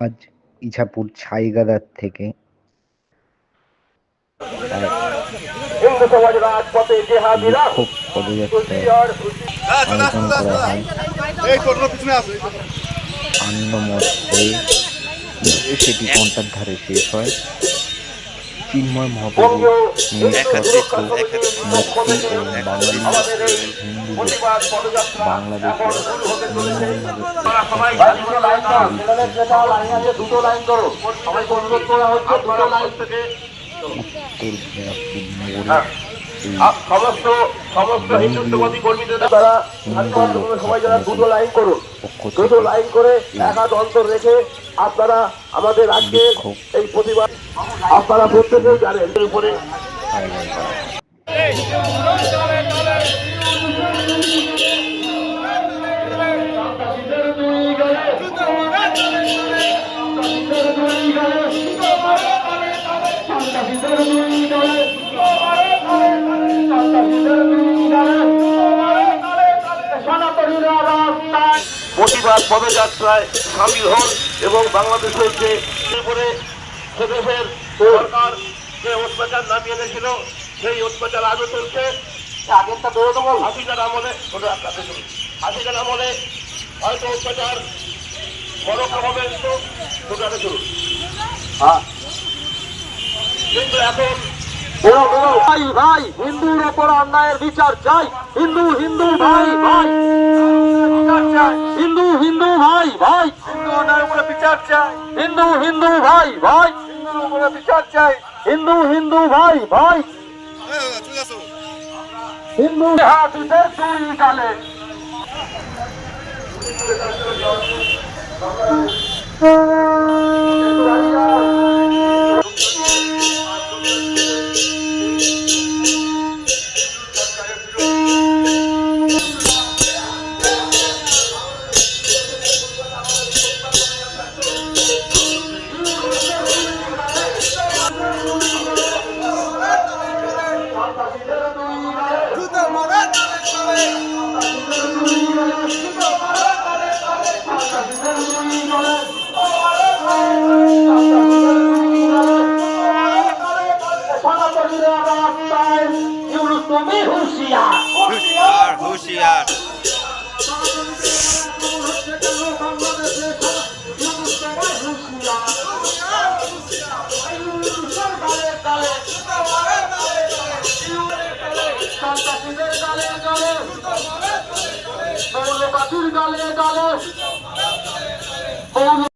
আজ ইছাপুর ছাইগাদার থেকে। বিক্ষোভ আয়োজন করা হয়। এই টোটোর পিছনে আছে আনন্দমঠ হয়ে সেটি ঘণ্টার ধারে শেষ হয়। চিন্ময় মহাপ্রভু। পক্ষ মুক্তি ও বাঙালি হিন্দুদের প্রতিবাদ পদযাত্রা বাংলাদেশে এখন শুরু হতে চলেছে। নির্মমভাবে ভাই, দুটো লাইন করো। ছেলেদের নেতা লাইন আছে, দুটো লাইন করো সবাইকে অনুরোধ করা হচ্ছে দুটো লাইন থেকে উত্তর দিনাজপুর নগরে। এই আপ সমস্ত সমস্ত হিন্দুত্ববাদী কর্মীদের তারা সবাই যারা দুটো লাইন করুন, দুটো লাইন করে এক হাত রেখে আপনারা আমাদের আজকে বিক্ষোভ। এই প্রতিবাদ আপনারা প্রত্যেকেই জানেন এর উপরে করা প্রতিবাদ পদযাত্রায় সামিল হন এবং বাংলাদেশের যে উপরে সেদেশের সরকার যে অত্যাচার নামিয়ে এনেছিল সেই অত্যাচার আগে চলছে। আগেরটা বেরো দেবো। হাসিকার আমলে। হাসিকার আমলে হয়তো অত্যাচার বড় হবে তো ওটাকে শুনুন হ্যাঁ। কিন্তু এখন ভাই ভাই হিন্দুর ওপর অন্যায়ের বিচার চাই। হিন্দু হিন্দু ভাই ভাই। ভাই। হিন্দু উপরে বিচার চাই হিন্দু হিন্দু ভাই ভাই। হিন্দু উপরে বিচার চাই হিন্দু হিন্দু ভাই ভাই। হিন্দু হাত দুই গালে। তুমি হুঁশিয়ার হুশিয়ার। হুশিয়ার। গালে গালে